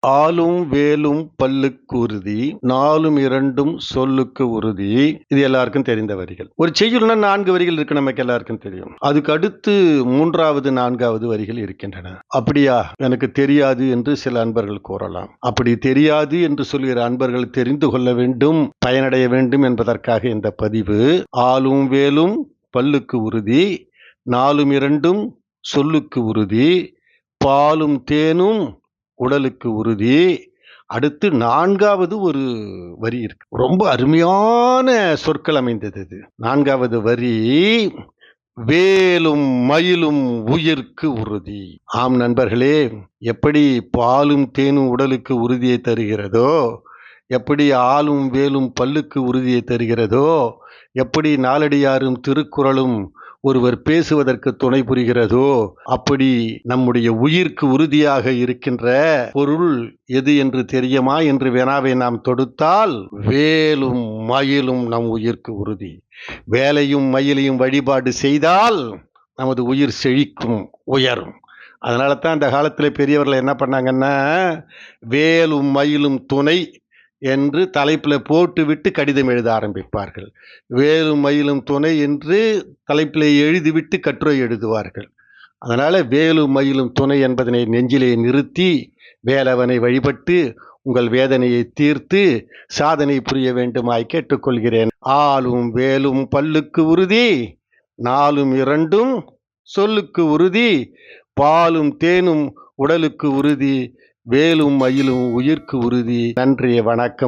ஆலும் வேலும் பல்லுக்கு உறுதி நாலும் இரண்டும் சொல்லுக்கு உறுதி. இது எல்லாருக்கும் தெரிந்த வரிகள். ஒரு செய்யுள்னா நான்கு வரிகள் இருக்கு நமக்கு எல்லாருக்கும் தெரியும். அதுக்கு அடுத்து மூன்றாவது நான்காவது வரிகள் இருக்கின்றன. அப்படியா? எனக்கு தெரியாது என்று சில அன்பர்கள் கூறலாம். அப்படி தெரியாது என்று சொல்கிற அன்பர்கள் தெரிந்து கொள்ள வேண்டும் பயனடைய வேண்டும் என்பதற்காக இந்த பதிவு. ஆளும் வேலும் பல்லுக்கு உறுதி நாலும் இரண்டும் சொல்லுக்கு உறுதி. பாலும் தேனும் உடலுக்கு உறுதி. அடுத்து நான்காவது ஒரு வரி இருக்கு. ரொம்ப அருமையான சொற்கள் அமைந்தது இது. நான்காவது வரி வேலும் மயிலும் உயிர்க்கு உறுதி. ஆம் நண்பர்களே எப்படி பாலும் தேனும் உடலுக்கு உறுதியை தருகிறதோ எப்படி ஆளும் வேலும் பல்லுக்கு உறுதியை தருகிறதோ எப்படி நாலடியாரும் திருக்குறளும் ஒருவர் பேசுவதற்கு துணை புரிகிறதோ அப்படி நம்முடைய உயிர்க்கு உறுதியாக இருக்கின்ற பொருள் எது என்று தெரியுமா என்று வினாவை நாம் தொடுத்தால் வேலும் மயிலும் நம் உயிர்க்கு உறுதி. வேலையும் மயிலையும் வழிபாடு செய்தால் நமது உயிர் செழிக்கும் உயரும். அதனால தான் அந்த காலத்தில் பெரியவர்கள் என்ன பண்ணாங்கன்னா வேலும் மயிலும் துணை என்று தலைப்பில் போட்டுவிட்டு கடிதம் எழுத ஆரம்பிப்பார்கள். வேலும் மயிலும் துணை என்று தலைப்பில் எழுதிவிட்டு கட்டுரை எழுதுவார்கள். அதனால் வேலும் மயிலும் துணை என்பதனை நெஞ்சிலே நிறுத்தி வேலவனை வழிபட்டு உங்கள் வேதனையை தீர்த்து சாதனை புரிய வேண்டுமாய் கேட்டுக்கொள்கிறேன். ஆளும் வேலும் பல்லுக்கு உறுதி நாலும் இரண்டும் சொல்லுக்கு உறுதி பாலும் தேனும் உடலுக்கு உறுதி வேலும் மயிலும் உயிர்க்கு உறுதி. நன்றி வணக்கம்.